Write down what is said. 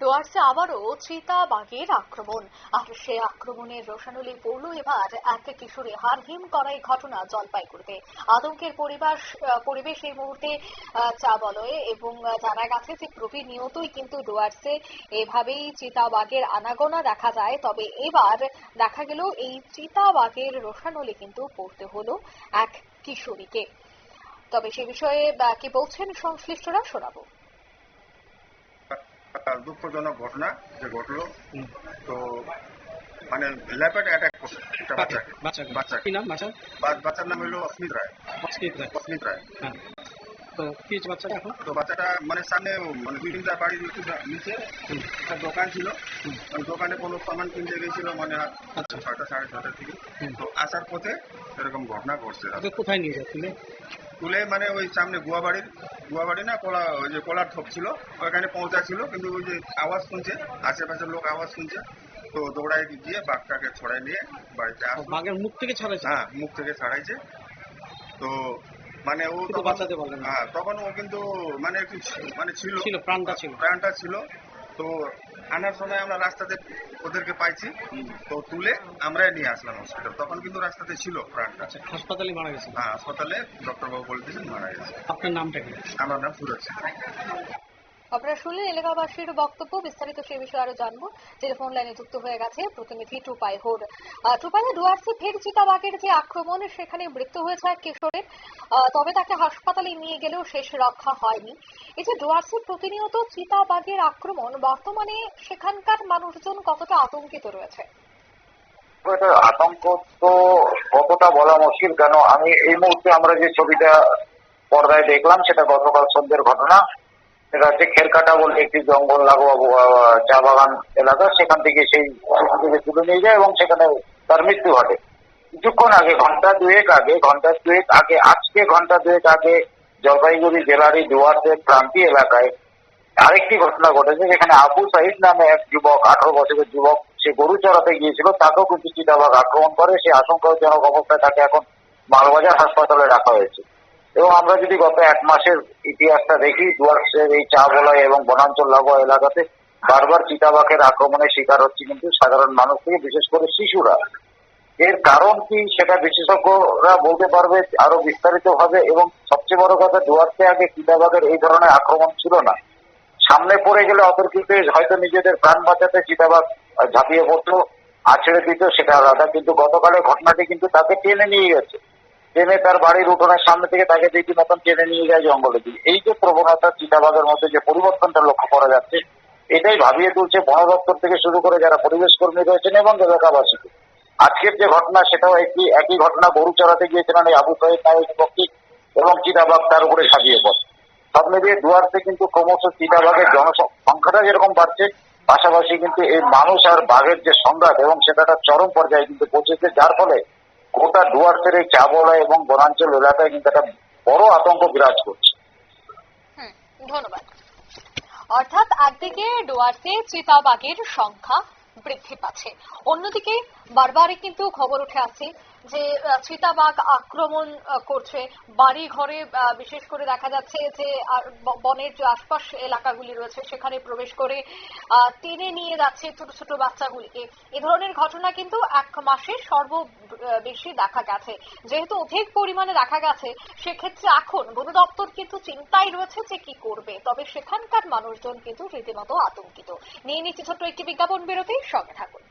ডুয়ার্সে আবারও চিতা বাঘের আক্রমণ। আর সে আক্রমণের রোশানলি পড়ল এবার এক কিশোরী। হারহিম করাই ঘটনা জলপাইগুড়িতে। আতঙ্কের পরিবেশ পরিবেশ এই মুহূর্তে চা বলয়ে এবং জানা গেছে যে প্রতিনিয়তই কিন্তু ডুয়ার্সে এভাবেই চিতা বাঘের আনাগোনা দেখা যায়। তবে এবার দেখা গেল এই চিতা বাঘের রোশানলি কিন্তু পড়তে হলো এক কিশোরীকে। তবে সে বিষয়ে কি বলছেন সংশ্লিষ্টরা শোনাবো। দুঃখজনক ঘটনা যে ঘটলো। তো মানে ল্যাপেট অ্যাটাক করছে। একটা বাচ্চাকে। বাচ্চা কি নাম বাচ্চা? বাচ্চার নাম হলো অস্মিত রায়। অস্মিত রায়। অস্মিত রায়। হ্যাঁ। তো কি বাচ্চাটা এখন? তো বাচ্চাটা মানে সামনে মানে দুই তিনটা বাড়ির নিচে- একটা দোকান ছিল। দোকানে কোনো সামান কিনতে গেছিল মানে আচ্ছা। ছয়টা সাড়ে ছটার দিকে তো আসার পথে এরকম ঘটনা ঘটছে কোথায় নিয়ে যায় তুলে মানে ওই সামনে গুয়াবাড়ির গুয়াবাড়ি না কলা ওই যে কলার থপ ছিল ওখানে পৌঁছা ছিল কিন্তু ওই যে আওয়াজ শুনছে আশেপাশের লোক আওয়াজ শুনছে তো দৌড়ায় গিয়ে বাঘটাকে ছড়াই নিয়ে বাড়িতে বাঘের মুখ থেকে ছাড়াইছে? হ্যাঁ মুখ থেকে ছাড়াইছে। তো মানে ও তখন বাঁচাতে পারলেন। হ্যাঁ তখন ও কিন্তু মানে একটু মানে ছিল। ছিল, প্রাণটা ছিল। প্রাণটা ছিল। তো আনার সময় আমরা রাস্তাতে ওদেরকে পাইছি তো তুলে আমরা নিয়ে আসলাম হসপিটাল তখন কিন্তু রাস্তাতে ছিল প্রাণটা আচ্ছা হাসপাতালে মারা গেছে। হ্যাঁ হাসপাতালে ডক্টর বাবু বলতেছেন মারা গেছে। আপনার নামটা কি? আমার নাম সুরজ। আপনারা শুনলেন এলাকাবাসীর বক্তব্য, বিস্তারিত সে বিষয়ে আরও জানব। টেলিফোন লাইনে যুক্ত হয়ে গেছে প্রতিনিধি টুপাই টুপাইয়ে ডুয়ার্সে ফের যে আক্রমণ, সেখানে মৃত্যু হয়েছে এক কিশোরের। তবে তাকে হাসপাতালে নিয়ে গেলেও শেষ রক্ষা হয়নি। এই যে ডুয়ার্সে প্রতিনিয়ত আক্রমণ, বর্তমানে সেখানকার মানুষজন কতটা আতঙ্কিত রয়েছে? আতঙ্ক তো কতটা বলা মুশকিল, কেন আমি এই মুহূর্তে আমরা যে ছবিটা পর্দায় দেখলাম, সেটা গতকাল সন্ধ্যের ঘটনা। সেটা হচ্ছে খেরকাটা বলে একটি জঙ্গল লাগোয়া চা বাগান এলাকা, সেখান থেকে সেই শিশুটিকে তুলে নিয়ে যায় এবং সেখানে তার মৃত্যু ঘটে। কিছুক্ষণ আগে ঘণ্টা দুয়েক আগে ঘণ্টা দুয়েক আগে, আজকে ঘণ্টা দুয়েক আগে জলপাইগুড়ি জেলারই ডুয়ার্সের প্রান্তি এলাকায় আরেকটি ঘটনা ঘটেছে, যেখানে আবু সাইদ নামে এক যুবক, আঠারো বছরের যুবক, সে গরু চড়াতে গিয়েছিল, তাকেও কিন্তু চিতাবাঘ আক্রমণ করে। সে আশঙ্কাজনক অবস্থায় তাকে এখন মালবাজার হাসপাতালে রাখা হয়েছে। এবং আমরা যদি গত এক মাসের ইতিহাসটা দেখি ডুয়ার্সের এই চা বলয় এবং বনাঞ্চল লাগোয়া এলাকাতে বারবার চিতাবাঘের আক্রমণের শিকার হচ্ছে কিন্তু সাধারণ মানুষ থেকে, বিশেষ করে শিশুরা। এর কারণ কি সেটা বিশেষজ্ঞরা বলতে পারবে আরও বিস্তারিত ভাবে এবং সবচেয়ে বড় কথা ডুয়ার্সে আগে চিতাবাঘের এই ধরনের আক্রমণ ছিল না। সামনে পড়ে গেলে অতর্কিত হয়তো নিজেদের প্রাণ বাঁচাতে চিতাবাঘ ঝাঁপিয়ে পড়তো, আছড়ে দিত, সেটা আলাদা কিন্তু গতকালের ঘটনাটি কিন্তু তাকে টেনে নিয়ে গেছে। টেনে তার বাড়ির উঠোনের সামনে থেকে তাকে রীতি মতন টেনে নিয়ে যায় জঙ্গলে দিয়ে এই যে প্রবণতা চিতাবাঘের মধ্যে যে পরিবর্তনটা লক্ষ্য করা যাচ্ছে, এটাই ভাবিয়ে তুলছে বন দপ্তর থেকে শুরু করে যারা পরিবেশ কর্মী রয়েছেন এবং এলাকাবাসীকে। আজকের যে ঘটনা, সেটাও একই একই ঘটনা গরু চড়াতে গিয়েছিলেন এই আবু সাহেব নামে যুবকটি এবং চিতাবাঘ তার উপরে সাজিয়ে পড়ে সব মিলিয়ে ডুয়ার্সে কিন্তু ক্রমশ চিতাবাঘের জনসংখ্যাটা যেরকম বাড়ছে, পাশাপাশি কিন্তু এই মানুষ আর বাঘের যে সংঘাত এবং সেটা চরম পর্যায়ে কিন্তু পৌঁছেছে, যার ফলে গোটা ডুয়ার্সের এই চা বলয় এবং বনাঞ্চল এলাকায় কিন্তু একটা বড় আতঙ্ক বিরাজ করছে। ধন্যবাদ। অর্থাৎ একদিকে ডুয়ার্সে চিতাবাঘের সংখ্যা বৃদ্ধি পাচ্ছে, অন্যদিকে বারবারই কিন্তু খবর উঠে আসছে যে চিতাবাঘ আক্রমণ করছে। বাড়ি ঘরে বিশেষ করে দেখা যাচ্ছে যে বনের যে আশপাশ এলাকাগুলি রয়েছে, সেখানে প্রবেশ করে টেনে নিয়ে যাচ্ছে ছোট ছোট বাচ্চাগুলিকে। এ ধরনের ঘটনা কিন্তু এক মাসে সর্ব বেশি দেখা গেছে। যেহেতু অধিক পরিমাণে দেখা গেছে, সেক্ষেত্রে এখন বন দপ্তর কিন্তু চিন্তায় রয়েছে যে কি করবে। তবে সেখানকার মানুষজন কিন্তু রীতিমতো আতঙ্কিত। নিয়ে নিচ্ছে ছোট্ট একটি বিজ্ঞাপন বিরতি, সঙ্গে থাকুন।